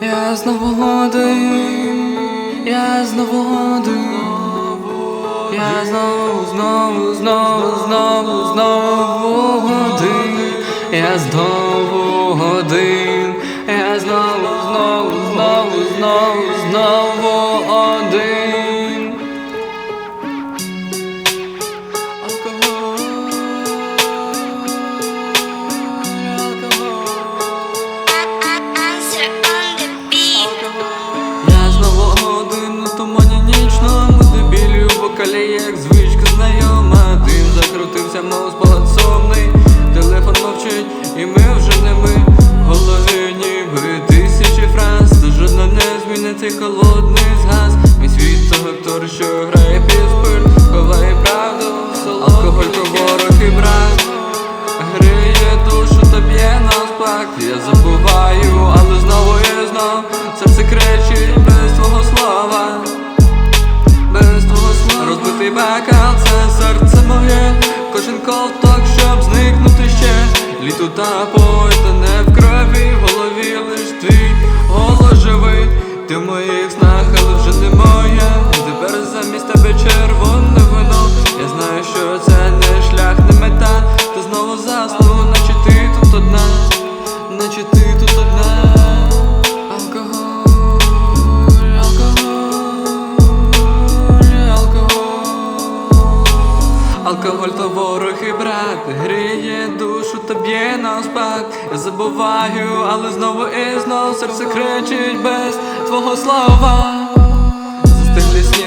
Я знову один, я знову один, я знову, знову, знову, знову, знову один, я знову один, я знову, знову, знову, знову, знову дебілі як звичка знайома Дим закрутився, мов спогад сумний Телефон мовчить, і ми вже не ми. В голові ніби тисячі фраз Та жодна не змінить цей холодний згас. Мій світ того актор, що грає під Ховає правду, алкоголь ворог і брат Гриє душу та б'є на сплак. Я забуваю, Кожен так, щоб зникнути ще. Літо та поета не в крові Алкоголь то ворог і брат Гріє душу та б'є на спад. Я забуваю, але знову і знов Серце кричить без твого слова. Застиглі сні,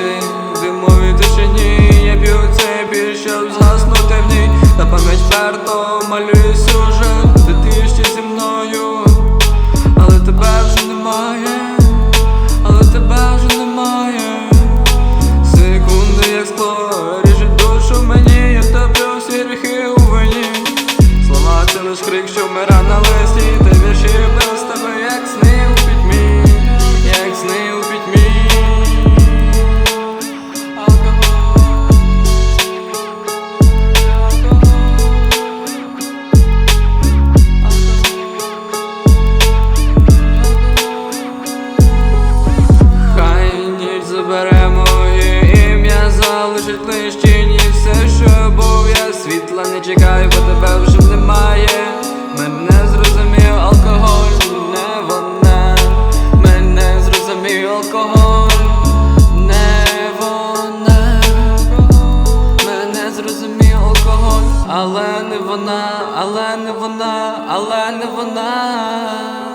димові тишині Я б'ю це більше щоб згаснути в ній. На пам'ять вперто малюю вона, але не вона, але не вона.